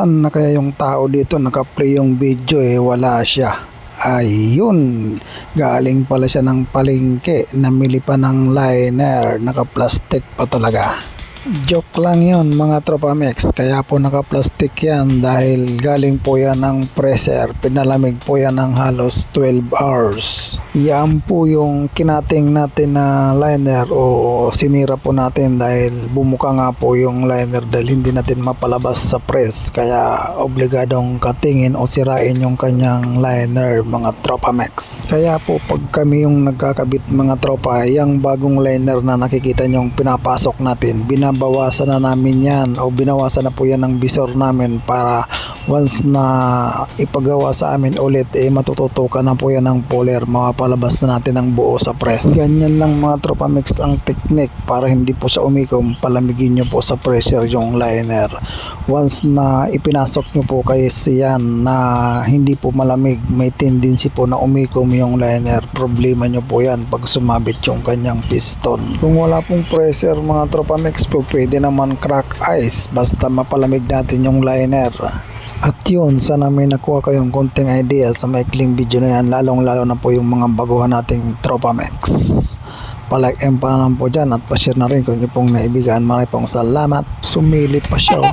San na kaya yung tao dito? Naka-play yung video eh, wala siya. Ayun, galing pala siya ng palengke, namili pa ng liner, naka-plastic pa talaga. Joke lang yun mga tropa mix, kaya po naka-plastic yan dahil galing po yan ng freezer, pinalamig po yan ng halos 12 hours. Yan po yung kinating natin na liner o sinira po natin dahil bumuka nga po yung liner dahil hindi natin mapalabas sa press kaya obligadong katingin o sirain yung kanyang liner mga tropa mix. Kaya po pag kami yung nagkakabit mga tropa, yung bagong liner na nakikita nyong pinapasok natin, binabawasan na namin yan o binawasan na po yan ng visor namin para once na ipagawa sa amin ulit eh matututukan na po yan ng puller mapapalabas na natin ang buo sa press. Ganyan lang mga tropa mix ang technique para hindi po siya umikom. Palamigin nyo po sa pressure yung liner. Once na ipinasok nyo po kay siyan na hindi po malamig may tendency po na umikom yung liner. Problema nyo po yan pag sumabit yung kanyang piston. Kung wala pong pressure mga tropa mix po pwede naman crack ice. Basta mapalamig natin yung liner at yun, sana may nakuha kayong konting idea sa maikling video na yan, lalong lalo na po yung mga baguhan nating Tropa Max. Palike and pa naman po dyan at pa-share na rin kung yung pong naibigan. Maraming pong salamat. Sumili pa siya. oh.